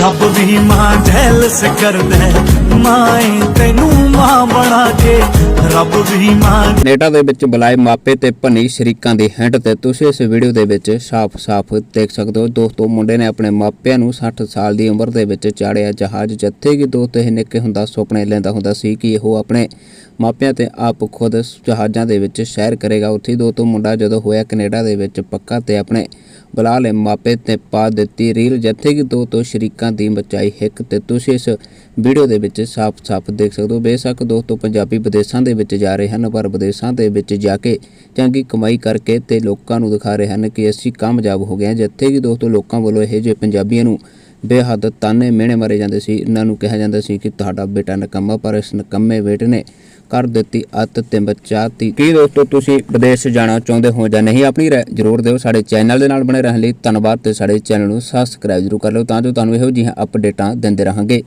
ਰੱਬ ਵੀ ਮਾਂ ਜੈਲਸ ਕਰਦਾ ਹੈ। ਤੈਨੂੰ ਮਾਂ ਬਣਾ ਕੇ ਰੱਬ ਵੀ ਮਾਂ ਕੈਨੇਡਾ ਦੇ ਵਿੱਚ ਬੁਲਾਏ ਮਾਪੇ ਤੇ ਭੰਨੀ ਸ਼ਰੀਕਾਂ ਦੀ ਹਿੰਟ ਤੇ ਤੁਸੀਂ ਇਸ ਵੀਡੀਓ ਦੇ ਵਿੱਚ ਸਾਫ਼-ਸਾਫ਼ ਦੇਖ ਸਕਦੇ ਹੋ ਦੋਸਤੋ, ਮੁੰਡੇ ਨੇ ਆਪਣੇ ਮਾਪਿਆਂ ਨੂੰ 60 ਸਾਲ ਦੀ ਉਮਰ ਦੇ ਵਿੱਚ ਚਾੜਿਆ ਜਹਾਜ਼ ਜਿੱਥੇ ਕਿ ਦੋਸਤ ਇਹ ਨਿੱਕੇ ਹੁੰਦਾ ਸੁਪਨੇ ਲੈਂਦਾ ਹੁੰਦਾ ਸੀ ਕਿ ਉਹ ਆਪਣੇ ਮਾਪਿਆਂ ਤੇ ਆਪ ਖੁਦ ਜਹਾਜ਼ਾਂ ਦੇ ਵਿੱਚ ਸੈਰ ਕਰੇਗਾ ਉੱਥੇ ਹੀ ਦੋਸਤੋ, ਮੁੰਡਾ ਜਦੋਂ ਹੋਇਆ ਕੈਨੇਡਾ ਦੇ ਵਿੱਚ ਪੱਕਾ ਤੇ ਆਪਣੇ ਬੁਲਾ ਲਏ ਮਾਪੇ ਤੇ ਪਾ ਦਿੱਤੀ ਰੀਲ, ਜਿੱਥੇ ਕਿ ਦੋ ਤੋਂ ਸ਼ਰੀਕਾਂ ਦੀ ਮਚਾਈ ਹਿੱਕ ਤੇ ਤੁਸੀਂ ਇਸ ਵੀਡੀਓ ਦੇ ਵਿੱਚ ਸਾਫ਼-ਸਾਫ਼ ਦੇਖ ਸਕਦੇ ਹੋ। ਬੇਸ਼ੱਕ ਦੋਸਤੋ, ਪੰਜਾਬੀ ਵਿਦੇਸ਼ਾਂ ਦੇ ਵਿੱਚ ਜਾ ਰਹੇ ਹਨ, ਪਰ ਵਿਦੇਸ਼ਾਂ ਦੇ ਵਿੱਚ ਜਾ ਕੇ ਚੰਗੀ ਕਮਾਈ ਕਰਕੇ ਤੇ ਲੋਕਾਂ ਨੂੰ ਦਿਖਾ ਰਹੇ ਹਨ ਕਿ ਅਸੀਂ ਕਾਮਯਾਬ ਹੋ ਗਏ ਹਾਂ, ਜਿੱਥੇ ਕਿ ਦੋਸਤੋ, ਲੋਕਾਂ ਵੱਲੋਂ ਇਹ ਜਿਹੇ ਪੰਜਾਬੀਆਂ ਨੂੰ ਬੇਹੱਦ ਤਾਨੇ ਮਿਹਣੇ ਮਾਰੇ ਜਾਂਦੇ ਸੀ। ਇਹਨਾਂ ਨੂੰ ਕਿਹਾ ਜਾਂਦਾ ਸੀ ਕਿ ਤੁਹਾਡਾ ਬੇਟਾ ਨਕੰਮਾ, ਪਰ ਇਸ ਨਕੰਮੇ ਬੇਟੇ ਨੇ ਕਰ ਦਿੱਤੀ, ਅੱਤ ਤੇ ਬਚਾਤੀ ਕੀ ਦੋਸਤੋ, ਤੁਸੀਂ ਵਿਦੇਸ਼ ਜਾਣਾ ਚਾਹੁੰਦੇ ਹੋ ਜਾਂ ਨਹੀਂ, ਆਪਣੀ ਰਾਏ ਜ਼ਰੂਰ ਦਿਓ। ਸਾਡੇ ਚੈਨਲ ਦੇ ਨਾਲ ਬਣੇ ਰਹਿਣ ਲਈ ਧੰਨਵਾਦ ਤੇ ਸਾਡੇ ਚੈਨਲ ਨੂੰ ਸਬਸਕ੍ਰਾਈਬ ਜ਼ਰੂਰ ਕਰ ਲਓ ਤਾਂ ਜੋ ਤੁਹਾਨੂੰ ਇਹੋ ਜਿਹੀਆਂ ਅਪਡੇਟਾਂ ਦਿੰਦੇ ਰਹਾਂਗੇ।